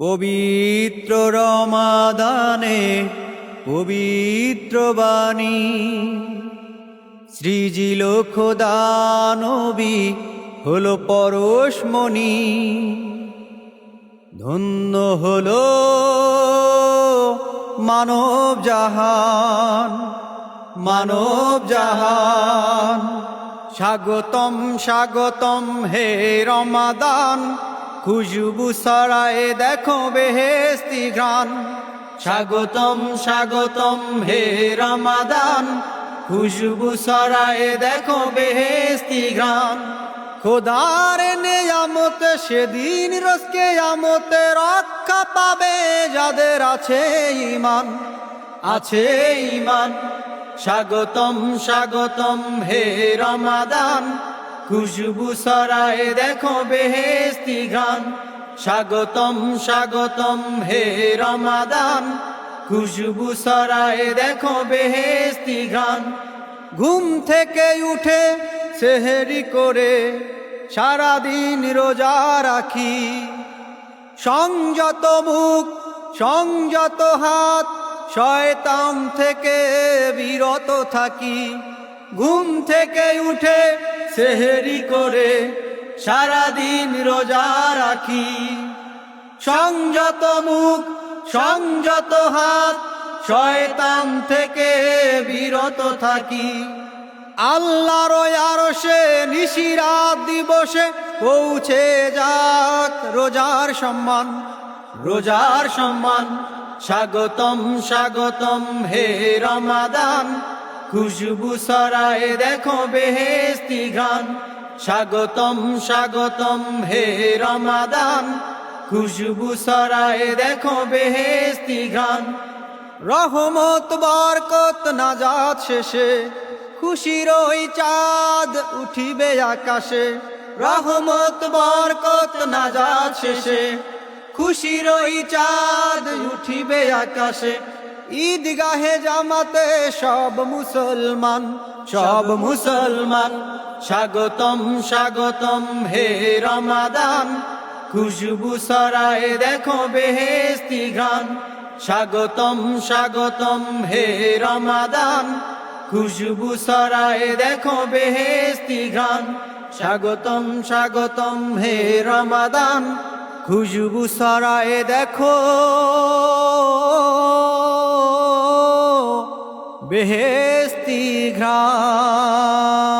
পবিত্র রমাদানে পবিত্র বাণী। সৃজিল খোদানবী হলো পরশমণি। ধন্য হলো মানব জাহান মানব জাহান। স্বাগতম স্বাগতম হে রমাদান। খুশবু সরায়ে দেখো বেহেস্তি ঘ্রাণ। স্বাগতম স্বাগতম হে রমাদান। খুশবু সরায় দেখো বেহেস্তি ঘ্রাণ। খোদার নেয়ামত সেদিন রসকে আমতে রক্ষা পাবে যাদের আছে ইমান আছে ইমান স্বাগতম স্বাগতম হে রমাদান। খুশবু সরায় দেখো বেহেস্তি গান স্বাগতম স্বাগতম হে রমাদান। খুশবু সরায় দেখো বেহেস্তি গান ঘুম থেকে উঠে সেহেরি করে সারাদিন রোজা রাখি। সংযত মুখ, সংযত হাত, শয়তান থেকে বিরত থাকি। ঘুম থেকে উঠে সেহেরি করে সারাদিন রোজা রাখি। সংযত মুখ, সংযত হাত, শয়তান থেকে বিরত থাকি। আল্লাহর আরশে নিশিরাত দিবসে পৌঁছে যাক রোজার সম্মান। রোজার সম্মান, স্বাগতম স্বাগতম, হে রমাদান। খুশবু সরায় দেখো বেহেস্তি গান স্বাগতম স্বাগতম হে রমাদান। খুশবু সরায় দেখো বেহেস্তি গান রহমত, বরকত, নাজাত শেষে খুশির ওই চাঁদ উঠিবে আকাশে। রহমত, বরকত, নাজাত শেষে খুশির ওই চাঁদ উঠিবে আকাশে। ঈদগাহে জামাতে সব মুসলমান সব মুসলমান। স্বাগতম স্বাগতম হে রমাদান। খুশবু সরায় দেখো বেহেস্তি গান স্বাগতম স্বাগতম হে রমাদান। খুশবু সরায় দেখো বেহেস্তি গান স্বাগতম স্বাগতম হে রমাদান। খুশবু সরায় দেখো। বেহেস্তি ঘ্রাণ।